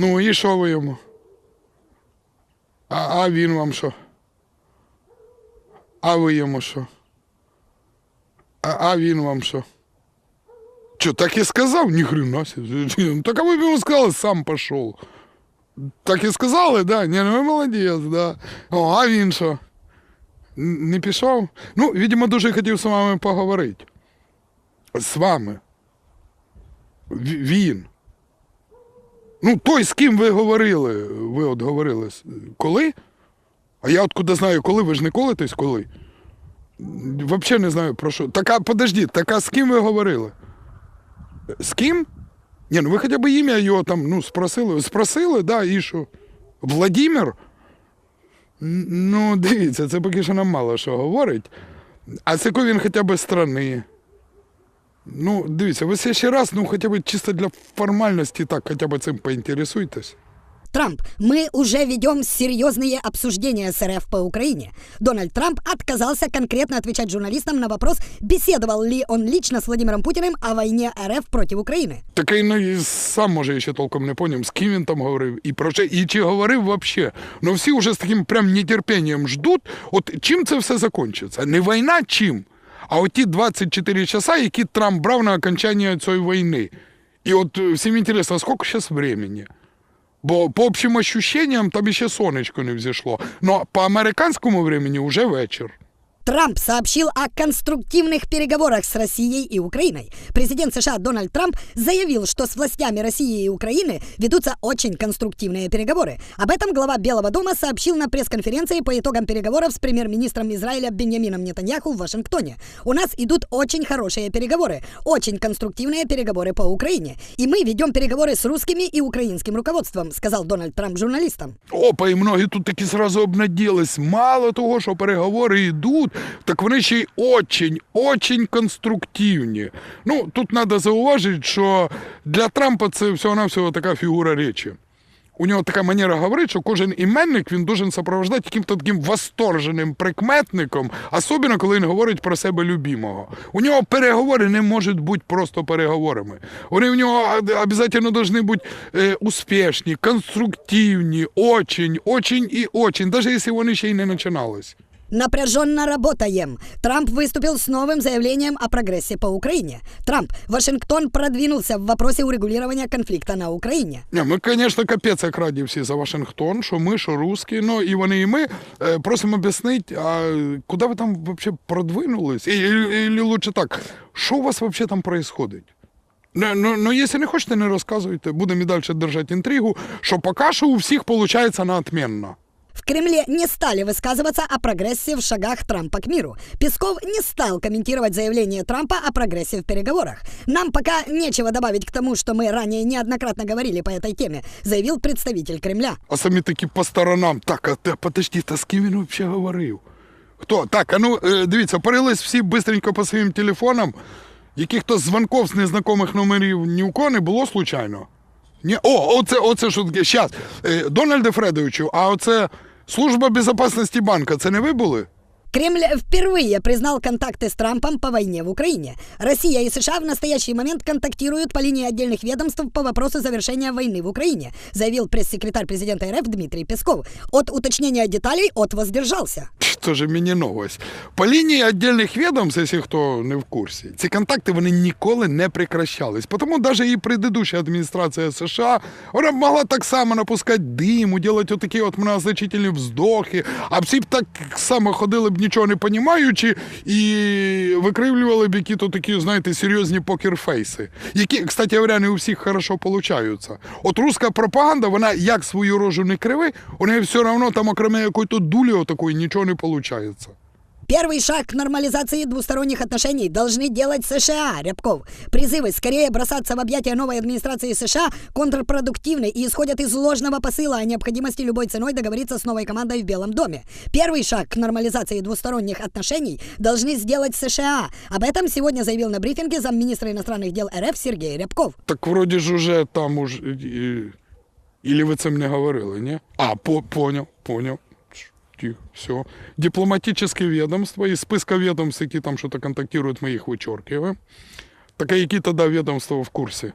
Ну і що ви йому? А, а він вам що? А ви йому що? А, а він вам що? Що, так і сказав? Ні хрена себе. Так а ви б йому сказали, сам пішов. Так і сказали, да? Ні, ну ви молодець, да. О, а він що? Не пішов? Ну, видимо, дуже хотів з вами поговорити. З вами. Він. Ну, той, з ким ви говорили, ви от говорили. Коли? А я откуда знаю, коли? Ви ж не колитесь, коли? Взагалі не знаю про що. Така, подождіть, така з ким ви говорили? З ким? Ні, ну ви хоча б ім'я його там, ну, спросили. Спросили, да, і що? Владимир? Ну, дивіться, це поки що нам мало що говорить. А з якої він хоча б страни? Ну, дивіться, ви ще раз, ну хоча б чисто для формальності, так, хоча б цим поінтересуйтесь. Трамп, мы уже ведем серьезные обсуждения с РФ по Украине. Дональд Трамп отказался конкретно отвечать журналистам на вопрос, беседовал ли он лично с Владимиром Путиным о войне РФ против Украины. Так і ну, і сам може ще толком не поняв, з ким він там говорив, і про що, і чи говорив взагалі. Ну всі вже з таким прям нетерпінням ждуть, от чим це все закінчиться? Не війна чим? А от ті 24 часа, які Трамп брав на окончання цієї війни. І от е, всім інтересно, а скільки зараз времени? Бо по общим ощущениям там ще сонечко не взійшло. Но по американському времени вже вечір. Трамп сообщил о конструктивных переговорах с Россией и Украиной. Президент США Дональд Трамп заявил, что с властями России и Украины ведутся очень конструктивные переговоры. Об этом глава Белого дома сообщил на пресс-конференции по итогам переговоров с премьер-министром Израиля Беньямином Нетаньяху в Вашингтоне. У нас идут очень хорошие переговоры, очень конструктивные переговоры по Украине. И мы ведем переговоры с русскими и украинским руководством, сказал Дональд Трамп журналистам. Опа, і многі тут такі зразу обнаділись. Мало того, що переговори йдуть, так вони ще й очень, очень конструктивні. Ну, тут треба зауважити, що для Трампа це всього-навсього така фігура речі. У нього така манера говорити, що кожен іменник він должен сопровождати яким-то таким восторженим прикметником, особливо коли він говорить про себе любимого. У нього переговори не можуть бути просто переговорами. Вони в нього обов'язково повинні бути е, успішні, конструктивні, очень, очень і очень, навіть якщо вони ще й не починались. Напряженно работаем. Трамп выступил с новым заявлением о прогрессе по Украине. Трамп, Вашингтон продвинулся в вопросе урегулирования конфликта на Украине. Ні, ми, звісно, капець як раді всі за Вашингтон, що ми, що русські, ну і вони, і ми е, просимо об'яснити, а куди ви там взагалі продвинулись? І, лучше так, що у вас взагалі там відбувається? Ну, ну, ну, якщо не хочете, не розказуйте. Будемо і далі держати інтригу, що поки що у всіх виходить на отменно. В Кремле не стали высказываться о прогрессе в шагах Трампа к миру. Песков не стал комментировать заявление Трампа о прогрессе в переговорах. Нам пока нечего добавить к тому, что мы ранее неоднократно говорили по этой теме, заявил представитель Кремля. А самі такі по сторонам. Так, а те, подожди, та з ким він взагалі говорив? Хто? Так, а ну е, дивіться, порились всі бистренько по своїм телефонам. Яких-то дзвонків з незнайомих номерів ні у кого не було случайно. Ні? О, оце, оце що таке. Щас. Е, Дональде Фредовичу, а оце Служба безопасности банка, це не ви були? Кремль впервые признал контакты с Трампом по войне в Украине. Россия и США в настоящий момент контактируют по линии отдельных ведомств по вопросу завершения войны в Украине, заявил пресс-секретарь президента РФ Дмитрий Песков. От уточнения деталей от воздержался. Що ж мені новость. По лінії віддільних відомств, якщо хто не в курсі, ці контакти вони ніколи не прекращались. Тому навіть і предыдуща адміністрація США вона могла так само напускати диму, робити отакі от многозначительні вздохи, а всі б так само ходили б нічого не понімаючи і викривлювали б які-то такі, знаєте, серйозні покерфейси, які, кстати говоря, не у всіх хорошо получаються. От руська пропаганда, вона як свою рожу не криви, у неї все одно там, окремо якої-то дулі отакої, нічого не виходить. Первый шаг к нормализации двусторонних отношений должны делать США, Рябков. Призывы скорее бросаться в объятия новой администрации США контрпродуктивны и исходят из ложного посыла о необходимости любой ценой договориться с новой командой в Белом доме. Первый шаг к нормализации двусторонних отношений должны сделать США. Об этом сегодня заявил на брифинге замминистра иностранных дел РФ Сергей Рябков. Так вроді ж уже там уж. і- Или ви це не говорили, ні? А, по, понял, понял. Тихо, все. Дипломатические ведомства из списка ведомств, які там что-то контактируют, мы их вычеркиваем. Так а які тогда ведомства в курсе?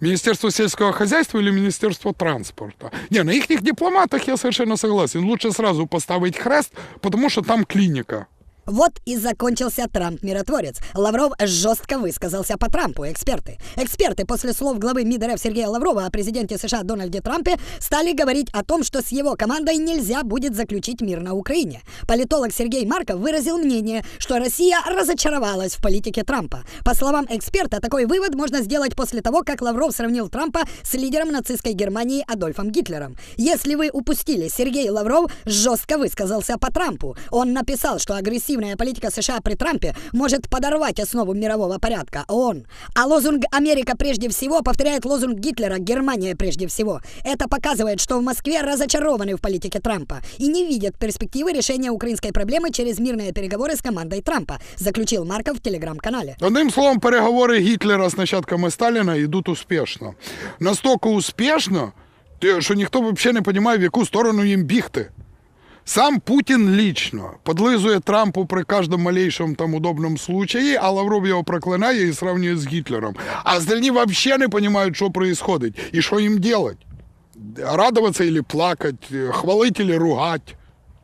Министерство сельского хозяйства или Министерство транспорта? Не, на их дипломатах я совершенно согласен. Лучше сразу поставить хрест, потому что там клиника. Вот и закончился Трамп-миротворец. Лавров жестко высказался по Трампу, эксперты. Эксперты после слов главы МИД РФ Сергея Лаврова о президенте США Дональде Трампе стали говорить о том, что с его командой нельзя будет заключить мир на Украине. Политолог Сергей Марков выразил мнение, что Россия разочаровалась в политике Трампа. По словам эксперта, такой вывод можно сделать после того, как Лавров сравнил Трампа с лидером нацистской Германии Адольфом Гитлером. Если вы упустили, Сергей Лавров жестко высказался по Трампу. Он написал, что агрессивная политика США при Трампе может подорвать основу мирового порядка ООН. А лозунг «Америка прежде всего» повторяет лозунг Гитлера «Германия прежде всего». Это показывает, что в Москве разочарованы в политике Трампа и не видят перспективы решения украинской проблемы через мирные переговоры с командой Трампа, заключил Марков в телеграм-канале. Одним словом, переговори Гітлера з нащадками Сталіна йдуть успішно. Настільки успішно, те, що ніхто взагалі не розуміє, в яку сторону їм бігти. Сам Путін лично подлизує Трампу при кожному малейшому там удобному случаї, а Лавров його проклинає і сравнює з Гітлером. А остальні взагалі не розуміють, що відбувається і що їм робити. Радуватися или плакать, хвалить или ругать.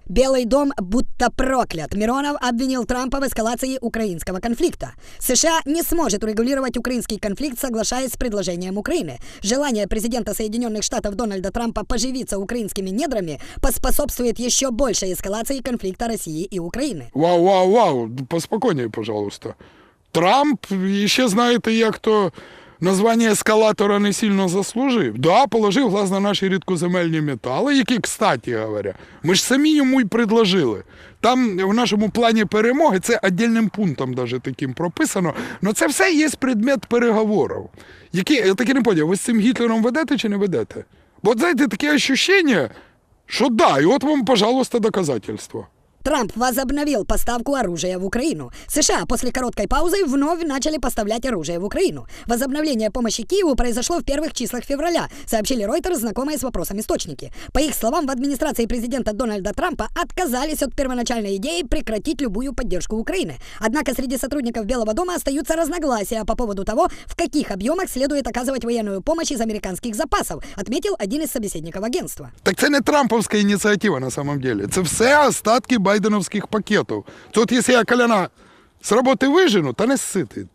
Белый дом будто проклят. Миронов обвинил Трампа в эскалации украинского конфликта. США не сможет урегулировать украинский конфликт, соглашаясь с предложением Украины. Желание президента Соединенных Штатов Дональда Трампа поживиться украинскими недрами поспособствует еще большей эскалации конфликта России и Украины. Вау, вау, вау, поспокійніше, пожалуйста. Трамп ще знаєте, як то названня ескалатора не сильно заслужив. Да, положив глаз на наші рідкоземельні метали, які, кстати говоря, ми ж самі йому й предложили. Там в нашому плані перемоги це віддільним пунктом даже таким прописано. але це все є предмет переговорів. Які, я таки не поняв, ви з цим Гітлером ведете чи не ведете? Бо знаєте, таке ощущення, що да, і от вам, пожалуйста, доказательство. Трамп возобновил поставку оружия в Украину. США после короткой паузы вновь начали поставлять оружие в Украину. Возобновление помощи Киеву произошло в первых числах февраля, сообщили Reuters, знакомые с вопросом источники. По их словам, в администрации президента Дональда Трампа отказались от первоначальной идеи прекратить любую поддержку Украины. Однако среди сотрудников Белого дома остаются разногласия по поводу того, в каких объемах следует оказывать военную помощь из американских запасов, отметил один из собеседников агентства. Так це не трамповська ініціатива на самом деле. Це все остатки байденовських пакетів. Це от якщо я коляна з роботи вижену, та не сити.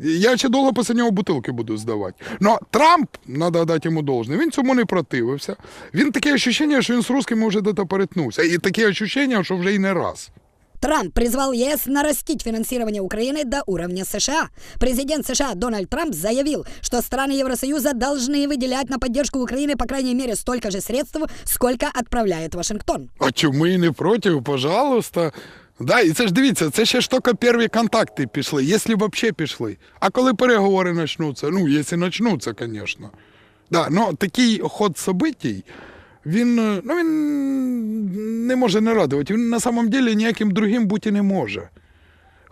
Я ще довго після нього бутилки буду здавати. Но Трамп, треба дати йому должне, він цьому не противився. Він таке ощущення, що він з русскими вже перетнувся. І таке ощущення, що вже й не раз. Трамп призвал ЕС нарастить финансирование Украины до уровня США. Президент США Дональд Трамп заявил, что страны Евросоюза должны выделять на поддержку Украины по крайней мере столько же средств, сколько отправляет Вашингтон. А чому і не проти, пожалуйста. Да, і це ж дивіться, це ще ж тільки перші контакти пішли, якщо взагалі пішли. А коли переговори почнуться, ну, якщо почнуться, звісно. Да, ну, такий ход событий, він, е, ну, він не може не радувати. Він на самом деле ніяким другим бути не може.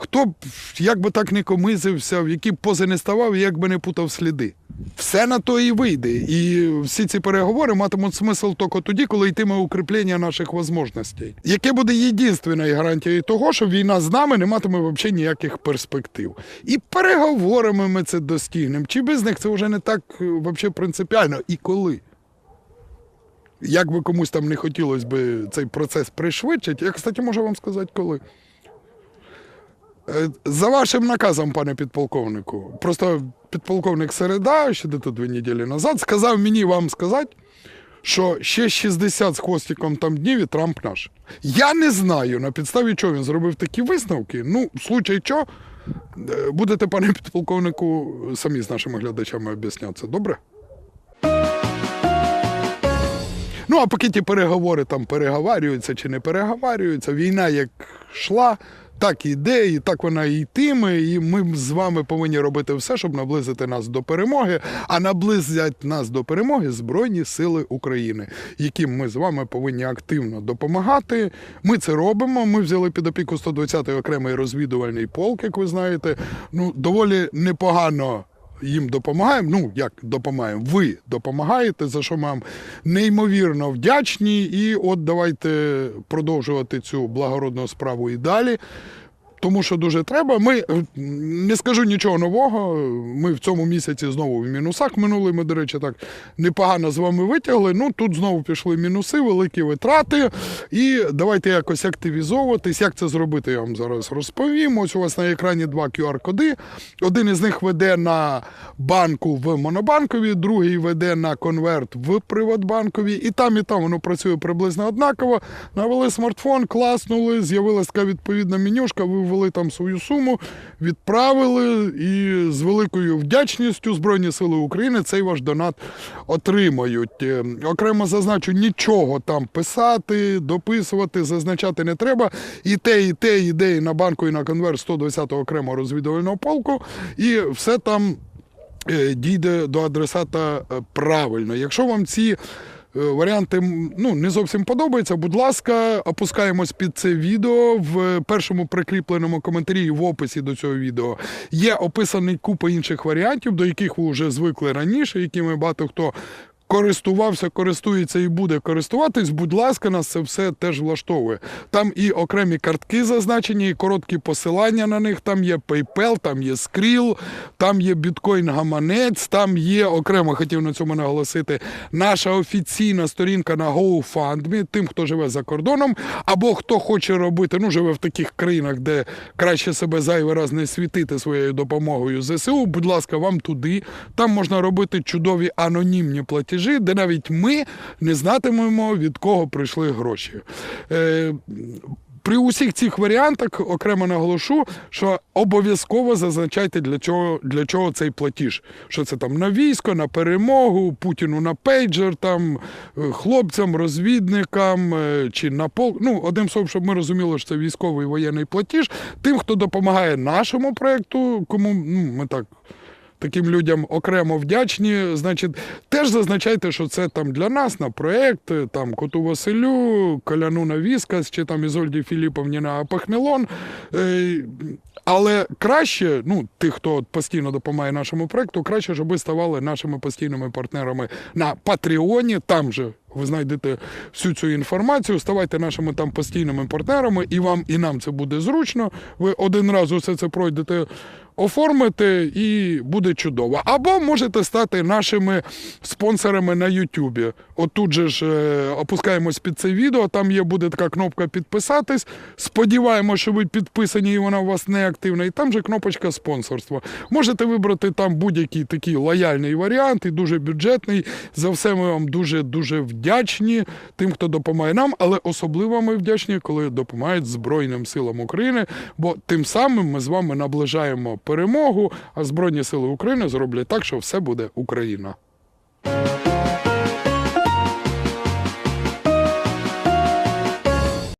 Хто б як би так не комизився, в які б пози не ставав, як би не путав сліди. Все на то і вийде. І всі ці переговори матимуть смисл тільки тоді, коли йтиме укріплення наших можливостей. Яке буде єдинственною гарантією того, що війна з нами не матиме взагалі ніяких перспектив. І переговорами ми це достигнемо. Чи без них це вже не так е, взагалі принципіально і коли? Як би комусь там не хотілося би цей процес пришвидшити, я, кстати, можу вам сказати, коли. Е, За вашим наказом, пане підполковнику, просто підполковник Середа, ще де тут дві неділі назад, сказав мені вам сказати, що ще 60 з хвостиком там днів і Трамп наш. Я не знаю, на підставі чого він зробив такі висновки. Ну, в случай чого, е, будете, пане підполковнику, самі з нашими глядачами об'яснятися, добре? Ну, а поки ті переговори там переговарюються чи не переговарюються, війна як йшла, так і йде, і так вона і йтиме. І ми з вами повинні робити все, щоб наблизити нас до перемоги. А наблизять нас до перемоги Збройні Сили України, яким ми з вами повинні активно допомагати. Ми це робимо. Ми взяли під опіку 120-й окремий розвідувальний полк, як ви знаєте. Ну, доволі непогано їм допомагаємо. Ну, як допомагаємо, ви допомагаєте, за що ми вам неймовірно вдячні. І от давайте продовжувати цю благородну справу і далі. Тому що дуже треба. Ми е, не скажу нічого нового. Ми в цьому місяці знову в мінусах минули. Ми, до речі, так непогано з вами витягли. Ну тут знову пішли мінуси, великі витрати. І давайте якось активізовуватись. Як це зробити, я вам зараз розповім. Ось у вас на екрані два QR-коди. Один із них веде на банку в Монобанкові, другий веде на конверт в Приватбанкові. І там, і там воно працює приблизно однаково. Навели смартфон, класнули, з'явилася така відповідна менюшка, ви ввели там свою суму, відправили і з великою вдячністю Збройні Сили України цей ваш донат отримають. Е, Окремо зазначу, нічого там писати, дописувати, зазначати не треба. І те, і те ідеї на банку, і на конверт 120-го окремого розвідувального полку, і все там е, дійде до адресата е, правильно. Якщо вам ці варіанти ну, не зовсім подобаються, будь ласка, опускаємось під це відео. В першому прикріпленому коментарі в описі до цього відео є описаний купа інших варіантів, до яких ви вже звикли раніше, якими багато хто. Користувався, користується і буде користуватись, будь ласка, нас це все теж влаштовує. Там і окремі картки зазначені, і короткі посилання на них. Там є PayPal, там є Skrill, там є біткоін-гаманець, там є окремо хотів на цьому наголосити. Наша офіційна сторінка на GoFundMe, тим, хто живе за кордоном, або хто хоче робити, ну живе в таких країнах, де краще себе зайвий раз не світити своєю допомогою ЗСУ. Будь ласка, вам туди. Там можна робити чудові анонімні платежі, де навіть ми не знатимемо, від кого прийшли гроші. Е, при усіх цих варіантах окремо наголошу, що обов'язково зазначайте для чого, для чого цей платіж. Що це там на військо, на перемогу, Путіну на пейджер, там е, хлопцям, розвідникам е, чи на пол. Ну, одним словом, щоб ми розуміли, що це військовий воєнний платіж. Тим, хто допомагає нашому проекту, кому ну, ми так таким людям окремо вдячні. Значить, теж зазначайте, що це там для нас на проект, там Коту Василю, Коляну на Віскас чи там Ізольді Філіповні на Пахнелон. Е, Але краще, ну, тих, хто постійно допомагає нашому проекту, краще, щоб ви ставали нашими постійними партнерами на Патреоні. Там же ви знайдете всю цю інформацію, ставайте нашими там постійними партнерами, і вам, і нам це буде зручно. Ви один раз усе це пройдете оформите і буде чудово. Або можете стати нашими спонсорами на Ютубі. От тут же ж е, опускаємось під це відео, там є буде така кнопка підписатись. Сподіваємося, що ви підписані і вона у вас не активна. І там же кнопочка спонсорства. Можете вибрати там будь-який такий лояльний варіант і дуже бюджетний. За все ми вам дуже дуже вдячні тим, хто допомагає нам, але особливо ми вдячні, коли допомагають Збройним силам України, бо тим самим ми з вами наближаємо перемогу, а Збройні Сили України зроблять так, що все буде Україна.